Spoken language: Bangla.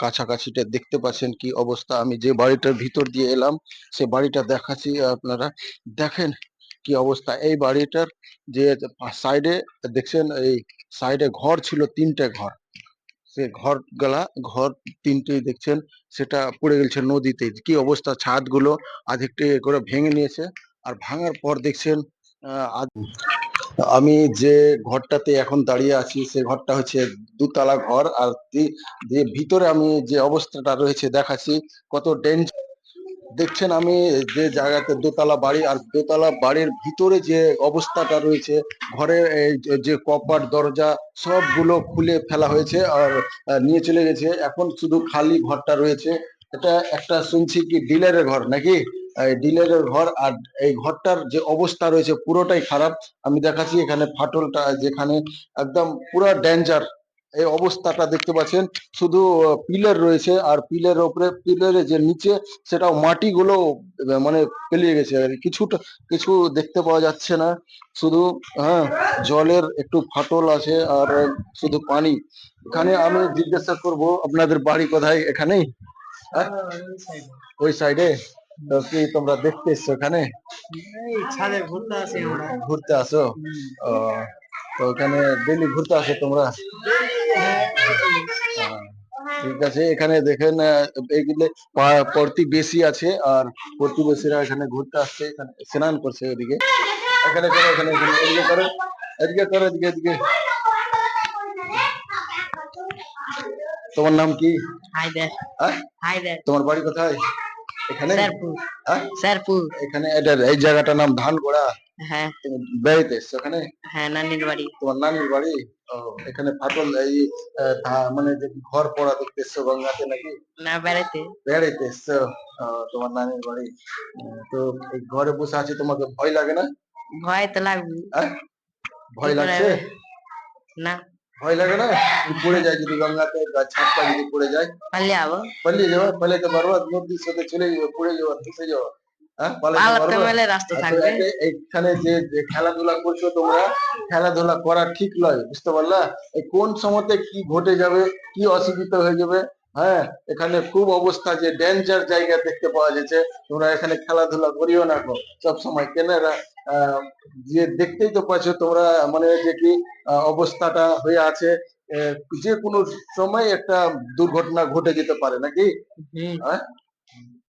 কাছাকাছিটা দেখতে পাচ্ছেন কি অবস্থা। আমি যে বাড়িটার ভিতর দিয়ে এলাম সে বাড়িটা দেখাচ্ছি আপনারা। দেখেন কি অবস্থা। এই বাড়িটার যে সাইডে দেখছেন এই সাইডে ঘর ছিল তিনটে ঘর। সে ঘর গলা ঘর তিনটে দেখছেন সেটা পড়ে গেছে নদীতে। কি অবস্থা? ছাদগুলো আধেকটি করে ভেঙে নিয়েছে। আর ভাঙার পর দেখছেন আহ, আমি যে ঘরটাতে এখন দাঁড়িয়ে আছি, সে ঘরটা হচ্ছে দুতলা ঘর আর ভিতরে আমি যে অবস্থাটা রয়েছে দেখাচ্ছি, কত ডেঞ্জ দেখছেন আমি যে জায়গাতে দোতলা বাড়ি আর দোতলা বাড়ির ভিতরে যে অবস্থাটা রয়েছে ঘরের যে- কপাট, দরজা সবগুলো খুলে ফেলা হয়েছে আর নিয়ে চলে গেছে। এখন শুধু খালি ঘরটা রয়েছে। এটা একটা শুনছি কি ডিলারের ঘর নাকি? ডিলারের ঘর আর এই ঘরটার যে অবস্থা রয়েছে পুরোটাই খারাপ। আমি দেখাচ্ছি এখানে ফাটলটা যেখানে একদম পুরো ডেঞ্জার এই অবস্থাটা দেখতে পাচ্ছেন। শুধু পিলার রয়েছে আর পিলারের উপরে পিলারের যে নিচে সেটাও মাটিগুলো আহ, মানে পেলিয়ে গেছে আর কিছুটা কিছু দেখতে পাওয়া যাচ্ছে না। শুধু হ্যাঁ জলের একটু ফাটল আছে আর শুধু পানি। এখানে আমি জিজ্ঞাসা করব আপনাদের বাড়ি কোথায় এখানেই? হ্যাঁ? ওই সাইডে তো কি তোমরা দেখতে এসছো এখানে? ছাদে ঘুরতে আসি আমরা। ঘুরতে আসো? তো ওখানে ডেলি ঘুরতে আসো তোমরা? ঠিক আছে এখানে দেখেন পা- প্রতিবেশী আছে আর প্রতিবেশীরা এখানে ঘুরতে আসছে এখানে স্নান করছে ওদিকে। এখানে করো এখানে এখানে এদিকে করো এদিকে করো এদিকে এদিকে। তোমার নাম কি? হ্যাঁ? তোমার বাড়ি কোথায়? এখানে? হ্যাঁ? শেরপুর এখানে এটা এই জায়গাটার নাম ধানগোড়া। হ্যাঁ। তুমি বেড়াইতে এসছো এখানে? হ্যাঁ নানির বাড়ি। তোমার নানির বাড়ি? ও, এখানে ফাটল এই আহ, ধা- মানে যে ঘর পড়া দেখতে এসছো গঙ্গাতে নাকি? না বেড়াতে। বেড়াইতে এসছো। ও, তোমার নানির বাড়ি। উম, তো এই ঘরে বসে আছে তোমাকে ভয় লাগে না? ভয় তো লাগবে আহ? ভয় লাগছে? না। ভয় লাগে না? পড়ে যায় যদি গঙ্গাতে বা ছাদটা যদি পড়ে যায়। পালিয়ে যাব পালিয়ে যাওয়া পারবা নদীর সাথে চলে যাব পড়ে যাওয়া যাওয়া। পালাতে থাকবে। এই- এইখানে যে খেলাধুলা করছ তোমরা খেলাধুলা করা ঠিক নয় বুঝতে পারলা? এই কোন সময়তে কি ঘটে যাবে কি অসুবিধা হয়ে যাবে? হ্যাঁ? এখানে খুব অবস্থা যে ডেঞ্জার জায়গা দেখতে পাওয়া যাচ্ছে। তোমরা এখানে খেলাধুলা করিও না সব সময় কেনারা যে দেখতেই তো পাচ্ছ তোমরা মানে যে কি অবস্থাটা হয়ে আছে। যে কোনো সময় একটা দুর্ঘটনা ঘটে যেতে পারে নাকি? হ্যাঁ?